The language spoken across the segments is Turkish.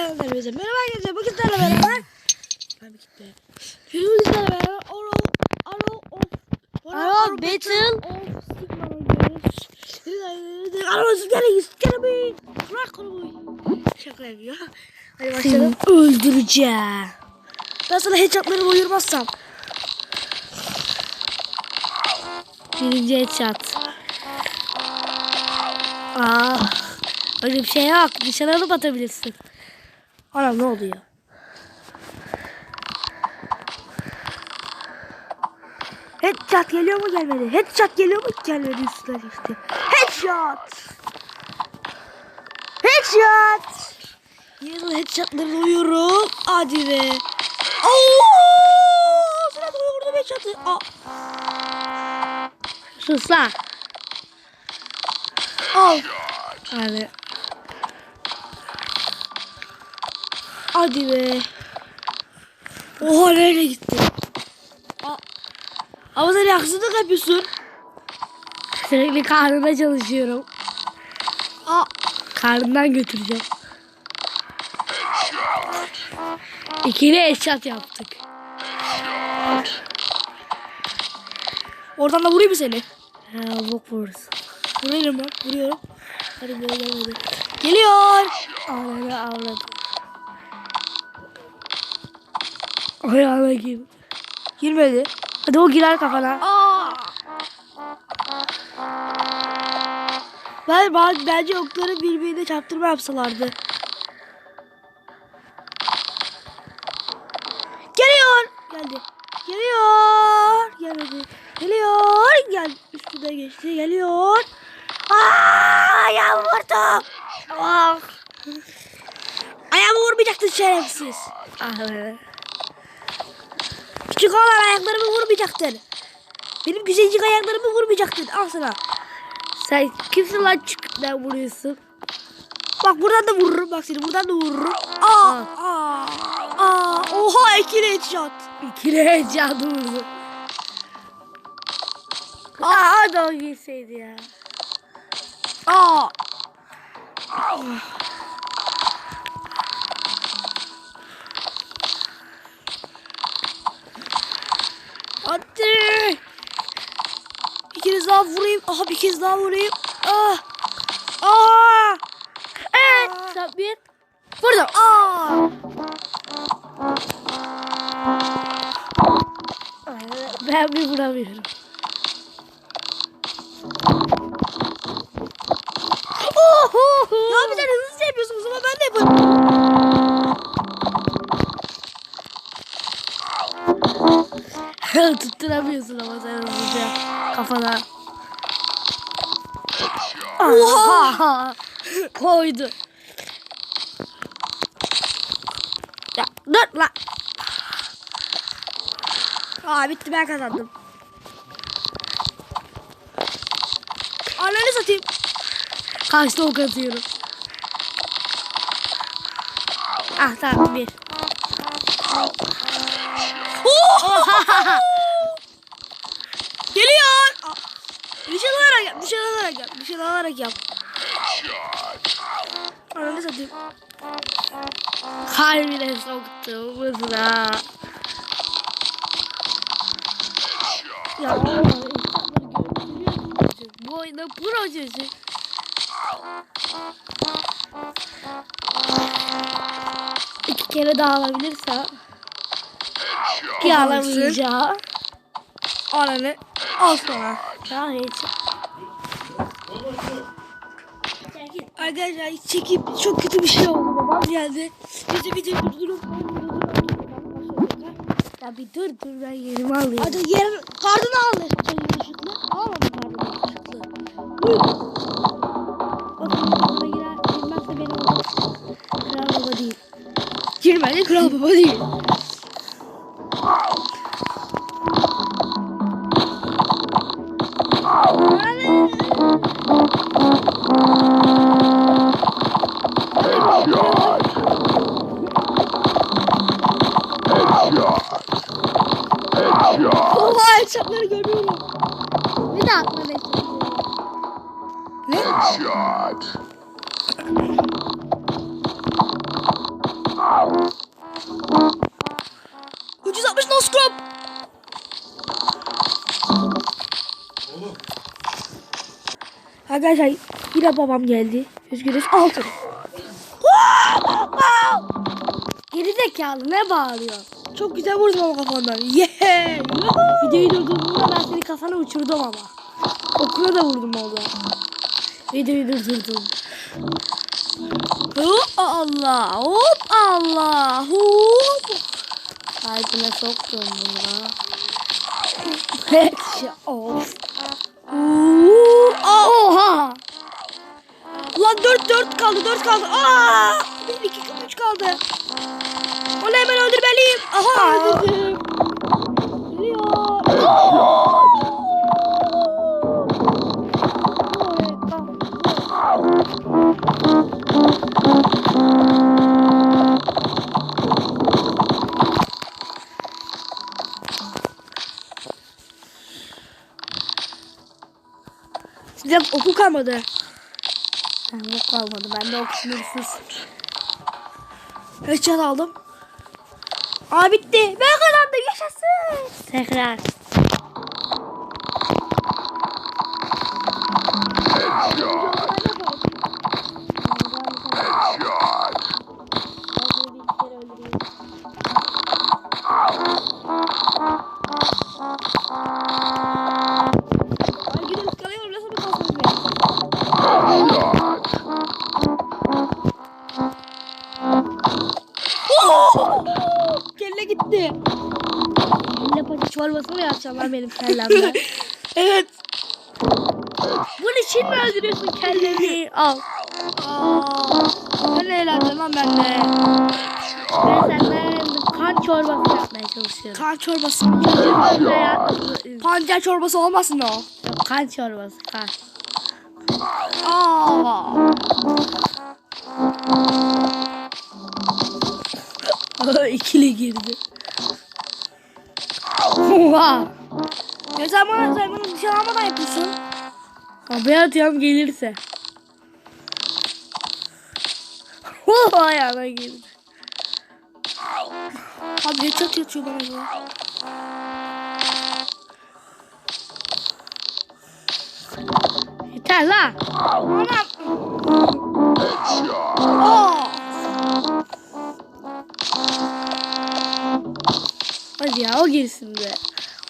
arkadaşlar bize. Merhaba arkadaşlar. Bugün sizlerle beraber. Abi gitti. Bugün sizlerle beraber Oro Aro of Aro Battle of Sigma oynuyoruz. Aro Sigma'yı Sigma'yı Bırak onu. Şaka yapıyor. Hadi başlayalım. öldüreceğim. Ben sana headshotları uyurmazsam. Birinci headshot. Aa, öyle bir şey yok. Dışarı alıp atabilirsin. Anam ne oldu ya? Headshot geliyor mu gelmedi? Headshot geliyor mu gelmedi üstüne geçti. Headshot! Headshot! Yine headshotları duyuyorum. Hadi be. Aaaa! Sıra vurdum headshot'ı. Sus lan. Al. Hadi. Hadi be. Oha nereye gitti? Ama sen haksızlık yapıyorsun. Sürekli karnına çalışıyorum. Aa. Karnından götüreceğim. İkili headshot yaptık. Oradan da vurayım mı seni? Ha, bok vurursun. Vuruyorum bak. Vuruyorum. Hadi böyle gelmedi. Geliyor. Ağladı ağladı. Ayağına gir. Girmedi. Hadi o girer kafana. Aa. Ben, ben bence okları birbirine çarptırma yapsalardı. Geliyor. Geldi. Geliyor. Gelmedi. Geliyor. Gel. Üstüne geçti. Geliyor. Aa, ayağımı vurdu. Ah. Ayağımı vurmayacaktın şerefsiz. Ağladı. Olan ayaklarımı vurmayacaktın. Benim güzelcik ayaklarımı vurmayacaktın. Al sana. Sen kimsin lan çık ne vuruyorsun? Bak buradan da vururum. Bak seni buradan da vururum. Aa, aa, aa. Oha ikili headshot. İkili heyecanı vurdu. Aa hadi o girseydi ya. Aa. Hadi. Aha bir kez daha vurayım. Ah. Aa. Evet. Sen bir. Vurdum. Aa. Ben bir vuramıyorum. Oho. Ne yapacaksın? Hızlıca yapıyorsun. O zaman ben de yaparım. Tutturamıyorsun ama sen hızlıca kafana. Oha. Koydu. Ya dur lan. Aa bitti ben kazandım. Ananı satayım. Kaçta ok atıyorum. Ah tamam bir. Geliyor. Aa, Bir şey alarak yap. Bir şey alarak alarak yap. Ananı satayım. Kalbine soktu mızra. Ya bu oyunda pro çocuk. İki kere daha alabilirse ki alamayacağı. Ananı al sana. Ya Arkadaşlar çekip çok kötü bir şey oldu. Babam geldi. Biz de bir de durdurup Ya bir dur dur ben yerimi alayım. Hadi yer kartını al. Yanlışlıkla. Almadım kartını yanlışlıkla. Buyur. Bakın baba girer. Girmezse benim kral baba değil. Girmedi kral baba değil. Ahşapları görüyorum. Bir de atla bekle. Ne? Headshot. Ucuz atmış no scrub. Arkadaşlar yine babam geldi. Üzgünüz altın. Geri zekalı ne bağırıyor? Çok güzel vurdum ama kafandan. Yeah! Videoyu durdurduğumda ben senin kafana uçurdum ama. Okuna da vurdum orada. Videoyu durdurdum. Hop Allah. Hop Allah. Hop. Kalbine soktum bunu. of. Oha. Lan 4 4 kaldı 4 kaldı. Aa! 1 2 3 kaldı. Onu hemen öldürmeliyim. Aha öldürdüm. Size oku kalmadı. Ben yok kalmadı. Ben de ok sınırsız. Headshot aldım. Aa bitti. Ben kazandım. Yaşasın. Tekrar. Gitti. Elle paça çorbası mı yapacaklar benim kellemle? Evet. Bunun için mi öldürüyorsun kellemi? Al. Aa, ben ne eğlendim lan ben de. Ben senden kan çorbası yapmaya çalışıyorum. Kan çorbası. Pancar çorbası olmasın o. Yok, kan çorbası kan. Aa. İkili girdi. Oha. Sen bana, sen bana bir şey almadan yapıyorsun. Abi atıyorum gelirse. Oha ayağına girdi. Abi headshot yatıyor bana ya. Yeter lan. Anam. Hadi ya o girsin be.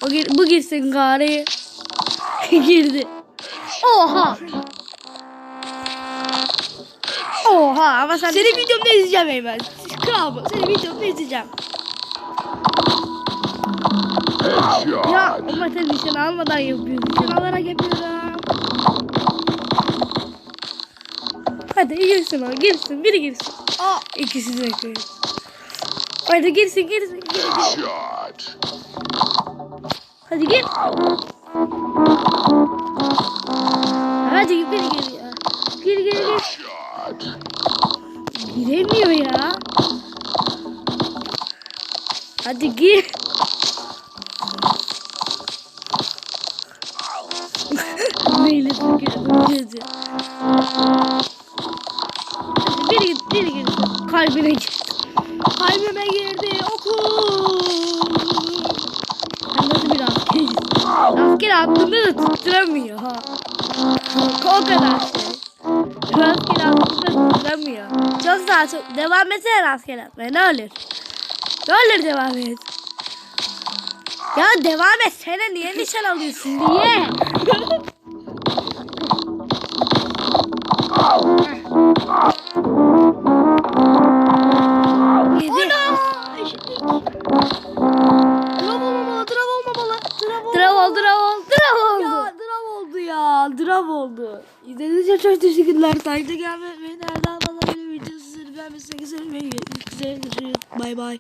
O gir, bu girsin gari. Girdi. Oha. Oha ama sen Senin videomda izleyeceğim Eymen. Kral bu. Senin videomda izleyeceğim. ya ama sen nişan almadan yapıyorsun. Nişan alarak yapıyorum. Hadi girsin o girsin biri girsin. Aa. İkisi de koyun. Hadi girsin girsin girsin. Hadi gir. Hadi biri gir ya. Gir gir gir. Giremiyor ya. Hadi gir. Neyle. Hadi biri git biri girsin. Kalbine gir. Kalbime girdi. Oku. Sen nasıl bir askeriz? Asker aklında da tutturamıyor ha. O kadar şey. Asker aklında tutturamıyor. Çok daha çok. Devam etsene asker atmaya ne olur. Ne olur devam et. Ya devam et. Sen niye nişan alıyorsun? Niye? Yedi. Çok teşekkürler. Takipte gelmeyi, nereden alabilir videosu. Beğenmişseniz, beğenmeyi, güzel, güzel. Bay bay.